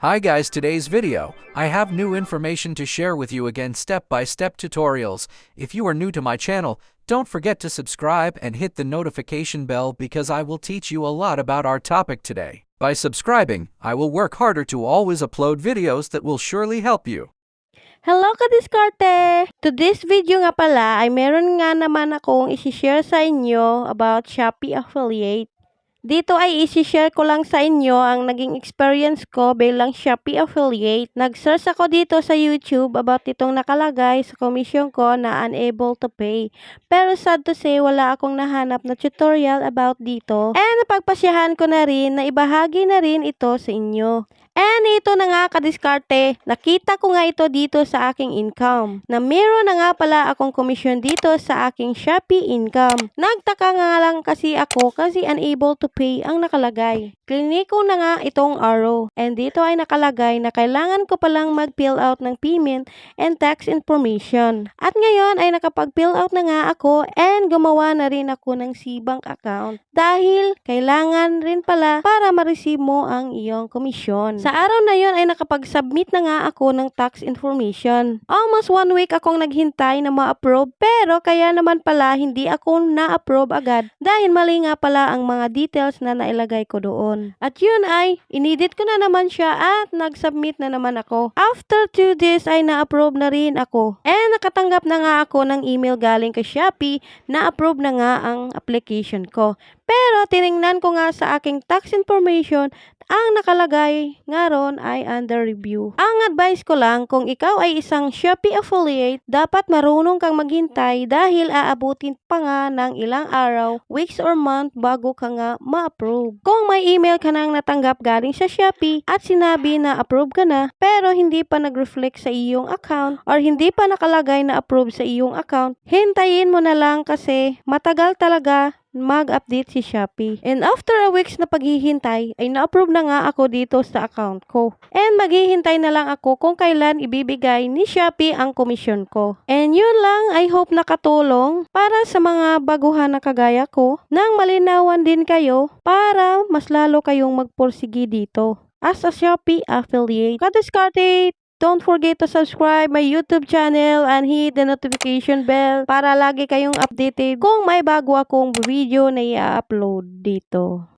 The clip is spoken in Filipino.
Hi guys, today's video, I have new information to share with you again step-by-step tutorials. If you are new to my channel, don't forget to subscribe and hit the notification bell because I will teach you a lot about our topic today. By subscribing, I will work harder to always upload videos that will surely help you. Hello ka-diskarte! To this video nga pala ay meron nga naman akong isi-share sa inyo about Shopee Affiliate. Dito ay isi-share ko lang sa inyo ang naging experience ko bilang Shopee Affiliate. Nag-search ako dito sa YouTube about itong nakalagay sa commission ko na unable to pay. Pero sad to say, wala akong nahanap na tutorial about dito. And napagpasyahan ko na rin na ibahagi na rin ito sa inyo. And ito na nga kadiskarte, nakita ko nga ito dito sa aking income. Na meron na nga pala akong commission dito sa aking Shopee income. Nagtaka nga lang kasi ako kasi unable to pay ang nakalagay. Klinik ko na nga itong arrow. And dito ay nakalagay na kailangan ko palang mag-fill out ng payment and tax information. At ngayon ay nakapag-fill out na nga ako and gumawa na rin ako ng C-Bank account. Dahil kailangan rin pala para ma-receive mo ang iyong komisyon. Sa araw na yon ay nakapag-submit na nga ako ng tax information. Almost one week akong naghintay na ma-approve pero kaya naman pala hindi ako na-approve agad dahil mali nga pala ang mga details na nailagay ko doon. At yun ay, inedit ko na naman siya at nag-submit na naman ako. After 2 days ay na-approve na rin ako. And nakatanggap na nga ako ng email galing kay Shopee na approve na nga ang application ko. Pero tiningnan ko nga sa aking tax information, ang nakalagay nga ron ay under review. Ang advice ko lang kung ikaw ay isang Shopee affiliate, dapat marunong kang maghintay dahil aabutin pa nga ng ilang araw, weeks or month bago ka nga ma-approve. Kung may email ka nang natanggap galing sa Shopee at sinabi na approve ka na pero hindi pa nag-reflect sa iyong account or hindi pa nakalagay na approve sa iyong account, hintayin mo na lang kasi matagal talaga mag-update si Shopee. And after a weeks na paghihintay, ay na-approve na nga ako dito sa account ko. And maghihintay na lang ako kung kailan ibibigay ni Shopee ang komisyon ko. And yun lang, I hope nakatulong para sa mga baguhan na kagaya ko nang malinawan din kayo para mas lalo kayong magpursigi dito as a Shopee affiliate. Kadiskarte! Don't forget to subscribe my YouTube channel and hit the notification bell para lagi kayong updated kung may bago akong video na i-upload dito.